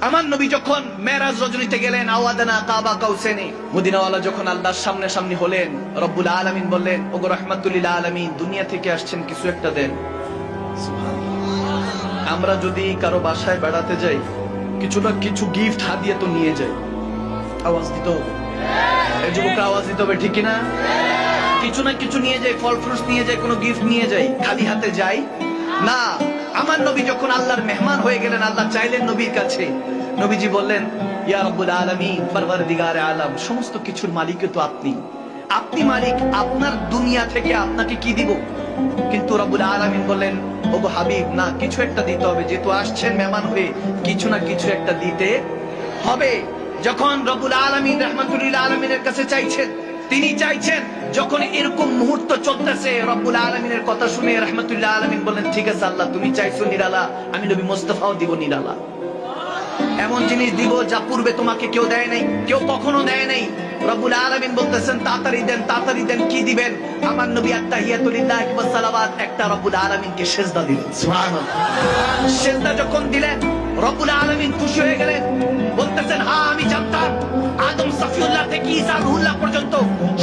আমার নবী যখন মেরাজ রজনীতে গেলেন আওয়াদানা কাবা কাউসেনে মদিনাওয়ালা যখন আল্লাহর সামনে সামনে হলেন রব্বুল আলামিন বললেন ওগো রহমাতুল্লিল আলামিন দুনিয়া থেকে আসছেন কিছু একটা দেন। আমরা যদি কারও বাসায় বেড়াতে যাই কিছু না কিছু গিফট হাতিয়ে তো নিয়ে যাই। আওয়াজ দিতে হবে। এই যুবকরা আওয়াজ দিতে হবে ঠিক না কিছু না কিছু নিয়ে যাই ফল ফ্রুটস নিয়ে যাই কোনো গিফট নিয়ে যাই খালি হাতে যাই না, আমার নবী যখন আল্লাহর মেহমান হয়ে গেলেন, আল্লাহ চাইলেন নবীর কাছে। নবীজি বললেন সমস্ত কিছুর মালিক তো আপনি। আপনি মালিক, আপনার দুনিয়া থেকে আপনাকে কি দিব? কিন্তু রব্বুল আলামিন বললেন, ওগো হাবিব, না, কিছু একটা দিতে হবে। যেহেতু আসছেন মেহমান হয়ে, কিছু না কিছু একটা দিতে হবে। যখন রব্বুল আলামিন রহমাতুল্লাহ আলমিনের কাছে চাইছেন, তিনি চাইছেন যখন এরকম মুহূর্ত চলতেছে, রব্বুল আলমিনের কথা শুনে রহমতুল্লাহ আলমিন বললেন ঠিক আছে আল্লাহ, তুমি চাইছো নিরালা, আমি নবী মোস্তফাও দিব নিরালা। এমন জিনিস দিব যা পূর্বে তোমাকে কেউ দেয় নাই, কেউ কখনো দেয় নাই। রব্বুল আলামিন বলতেছেন, তাড়াতাড়ি দেন তাড়াতাড়ি দেন, কি দিবেন? আমার নবী আত্তাহিয়াতুলিল্লাহ ওয়া সালাওয়াত একটা রব্বুল আলামিনকে সেজদা দিলেন সেজদা যখন দিলেন রব্বুল আলমিন খুশি হয়ে গেলেন। বলতেছেন হ্যাঁ আমি জানতাম আদম সফিউল্লাহ থেকে ইসা রুহুল্লাহ পর্যন্ত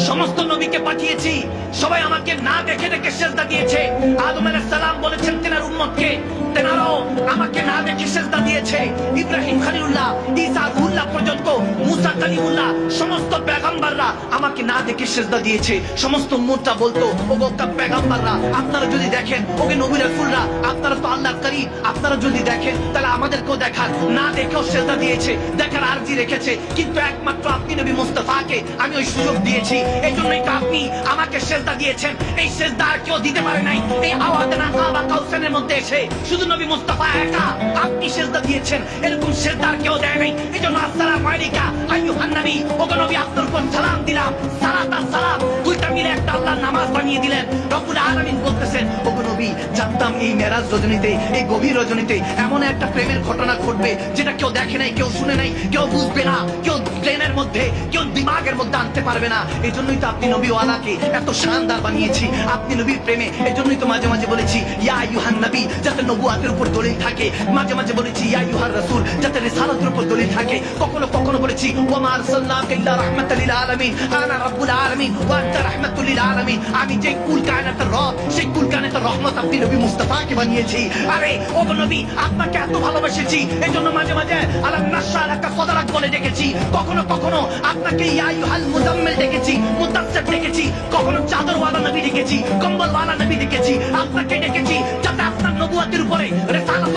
সমস্ত নবীকে পাঠিয়েছি। সবাই আমাকে না দেখে দেখে সেজদা দিয়েছে। আদম আলাইহিস সালাম বলেছেন, তেনার উম্মতকে, তেনারাও আমাকে না দেখে সেজদা দিয়েছে। ইব্রাহিম খলিলুল্লাহ ইসা রুহুল্লাহ পর্যন্ত মুসা কালিমুল্লাহ সমস্ত পেগম্বররা আমাকে না দেখে সেজদা দিয়েছে। সমস্ত উম্মতটা বলতো, ওগো পেগম্বররা, আপনারা যদি দেখেন ওকে নবী রাসূলরা আপনারা তো আল্লাহর করিম আপনারা যদি দেখেন, তাহলে আমাদেরকেও দেখান। না দেখেও সেজদা দিয়েছে, দেখার আরজি রেখেছে। কিন্তু একমাত্র আপনি নবী মুস্তাফাকে আমি ওই সুযোগ দিয়েছি। এই জন্যই তো আপনি আমাকে সেজদা দিয়েছেন। এই সেজদা আর কেউ দিতে পারে নাই। এই আওয়াদনা কাবা কাউসানের মধ্যে এসে শুধু নবী মুস্তাফা একা আপনি সেজদা দিয়েছেন। এরকম সেজদা আর কেউ দেয় নাই। এই জন্য আসসালামু আলাইকা আইয়ুহান নবী ওগো নবী আপনার সালাম দিলাম। সালাত সালাম। দুইটা মিলে একটা আল্লাহ নামাজ বানিয়ে দিলেন। রব্বুল আলামিন বলতেছেন ওগো নবী জানতাম এই মেরাজ রজনীতে, এই গভীর রজনীতে এমন একটা প্রেমের ঘটনা ঘটবে যেটা কেউ দেখে নাই, কেউ শুনে নাই, কেউ বুঝবে না, কেউ ব্রেনের মধ্যে, কেউ দিমাগের মধ্যে আনতে পারবে না। এই জন্যই তো আপনি নবী ওয়ালাকে এত শানদার বানিয়েছি, আপনি নবীর প্রেমে এই জন্যই তো মাঝে মাঝে বলেছি, ইয়া ইউহান নবী, যাতে নবুয়াতের উপর দলিল থাকে। মাঝে মাঝে বলেছি, ইয়া ইউহার রাসূল, যাতে রিসালাতের উপর দলিল থাকে। কখনো কখনো বলেছি, ওয়া আরসালনাকা ইল্লা রাহমাতাল লিল আলামিন আনা রাব্বুল আলামিন, ওয়া আনতা রাহমাতুল লিল আলামিন। আমি যে কুল কায়নাতের রব, সেই কুল কায়নাতের রহমত আপনি নবী মুস্তাফাকে বানিয়েছি। আরে, ও নবী, আপনাকে এত ভালোবেসেছি। এই জন্য মাঝে মাঝে আলাম নাসার একটা সদরাক বলে ডেকেছি। কখনো কখনো আপনাকে ইয়াই হাল মুজাম্মেল ডেকেছি, মুদাসসির ডেকেছি। কখনো চাদরওয়ালা নবী ডেকেছি, কম্বলওয়ালা নবী ডেকেছি। আপনাকে ডেকেছি যাতে আপনার নবুয়াতের উপরে রেসালাতের উপরে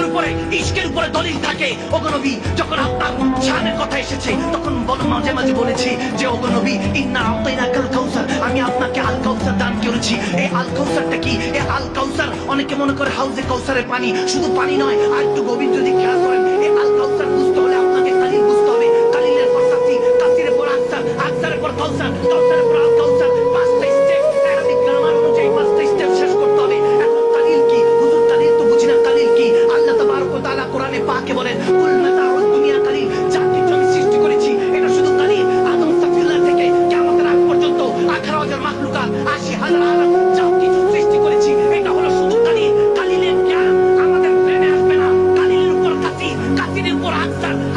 ইশকের উপরে দলিল থাকে। ওগো নবী যখন আপনার শানের কথা এসেছে, তখন বল মাঝে মাঝে বলেছি যে ওগো নবী ইন্না আতাইনা কাল কাউসার, আমি আপনাকে আল কাউসার দান করেছি। এই আল কাউসারটা কি? এই আল কাউসার? অনেকে মনে করে হাউজে কাউসারের পানি, শুধু পানি নয়, আর একটু গভীর যদি খেয়াল করেন এই আল কাউসার বুঝতে হলে আপনাকে কালিল বুঝতে হবে। কালিলের পর কাসি কাসিরের পর আকসার আকসারের পর কাউসার, কাউসারের পর segurança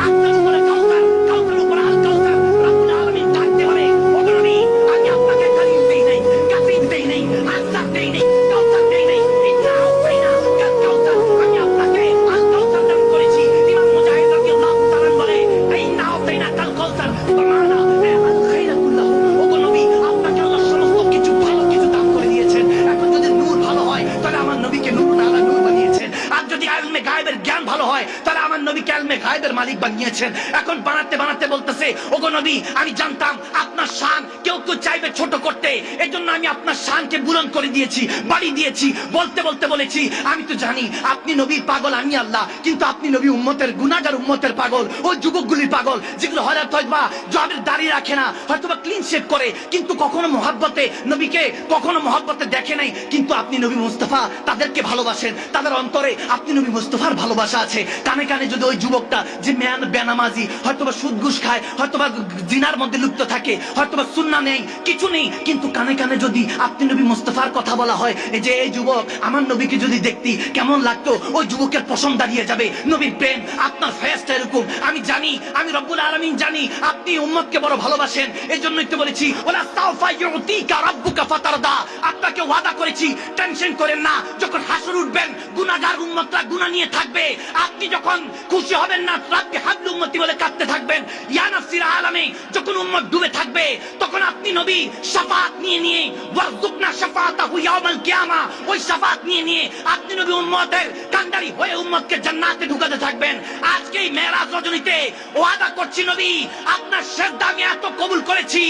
নবীকে গায়েবের মালিক বানিয়েছেন। এখন বানাতে বানাতে বলতেছে, ওগো নবী, আমি জানতাম আপনার শান কেউ কেউ চাইবে ছোট করতে। এই জন্য আমি আপনার শানকে বুলন করে দিয়েছি, বাড়ি দিয়েছি, বলতে বলতে বলেছি। আমি তো জানি, আপনি নবীর পাগল, আমি আল্লাহ। কিন্তু আপনি নবী উম্মতের গুনাগার উম্মতের পাগল, ও যুবকগুলির পাগল, যেগুলো হয়তো হয়তোবা জবের দাঁড়িয়ে রাখে না, হয়তোবা ক্লিন শেভ করে, কিন্তু কখনো মহাব্বতে, নবীকে কখনো মহাব্বতে দেখে নাই। কিন্তু আপনি নবী মুস্তাফা তাদেরকে ভালোবাসেন, তাদের অন্তরে আপনি নবী মুস্তাফার ভালোবাসা আছে। কানে কানে যদি ওই যুবকটা যে ম্যান বেনামাজি, হয়তোবা সুদ ঘুষ খায়, হয়তোবা জিনার মধ্যে লিপ্ত থাকে, হয়তোবা সুন্না নেই, কিছু নেই, কিন্তু কানে কানে যদি আপনি নবী মোস্তফার কথা বলা হয়, এই যে, এই যুবক, আমার নবীকে যদি দেখতি, কেমন লাগতো, ওই যুবকের পছন্দ দাঁড়িয়ে যাবে, নবীর প্রেম, আপনার ফেসটা এরকম, আমি জানি, আমি রব্বুল আলামিন জানি, আপনি উম্মতকে বড় ভালোবাসেন এই জন্যই তো বলেছি ওলা সাউফা রাব্বুকা ফাতারদা। করেছি টেনশন করেন না। যখন হাসুর উঠবেন গুনাগার উম্মতরা গুনা নিয়ে থাকবে। আপনি যখন খুশি হবেন না, রাব্বি হাবলু উম্মতি বলে কাঁদতে থাকবেন। ইয়া নাফসির আলামে, যখন উম্মত ডুবে থাকবে, তখন আপনি নবী শাফাত নিয়ে নিয়ে ওয়াজদুকনা শাফাতাহু ইয়াউমাল কিয়ামা, ওই শাফাত নিয়ে নিয়ে আপনি নবী উম্মতের কান্ডারি হয়ে উম্মতকে জান্নাতে ঢুকাতে থাকবেন। আজকে এই মেরাজ রজনীতে ওয়াদা করছি নবী, আপনার শ্রদ্ধা আমি এত কবুল করেছি।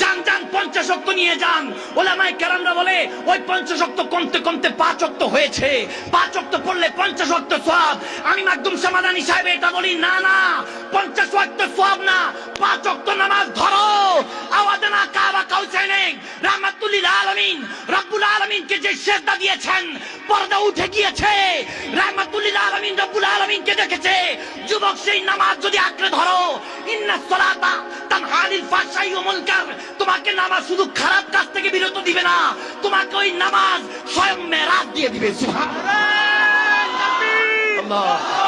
যান যান, পঞ্চাশক্ত নিয়ে যান। ওলামাই কেরামরা বলে, ওই পঞ্চাশক্ত কমতে কমতে পাঁচ অক্ত হয়েছে। পাঁচ অক্ত পড়লে পঞ্চাশ অক্ত সব আমি মাকদুম সমাধানী সাহেব এটা বলি, না না পঞ্চাশ অক্ত সব না পাঁচ অক্ত নামাজ ধরো। আওয়াদানা কাবা কাউসাইনে রাহমাতুল্লিল আলামিন, রব্বুল আলামিনকে যে শ্রদ্ধা দিয়েছেন, পর্দা উঠে গিয়েছে। ধরো, ইন্না সলাতা ওয়াল মুনকার। তোমাকে নামাজ শুধু খারাপ কাজ থেকে বিরত দিবে না, তোমাকে ওই নামাজ স্বয়ং মেরাজ দিয়ে দিবে। সুবহানাল্লাহ।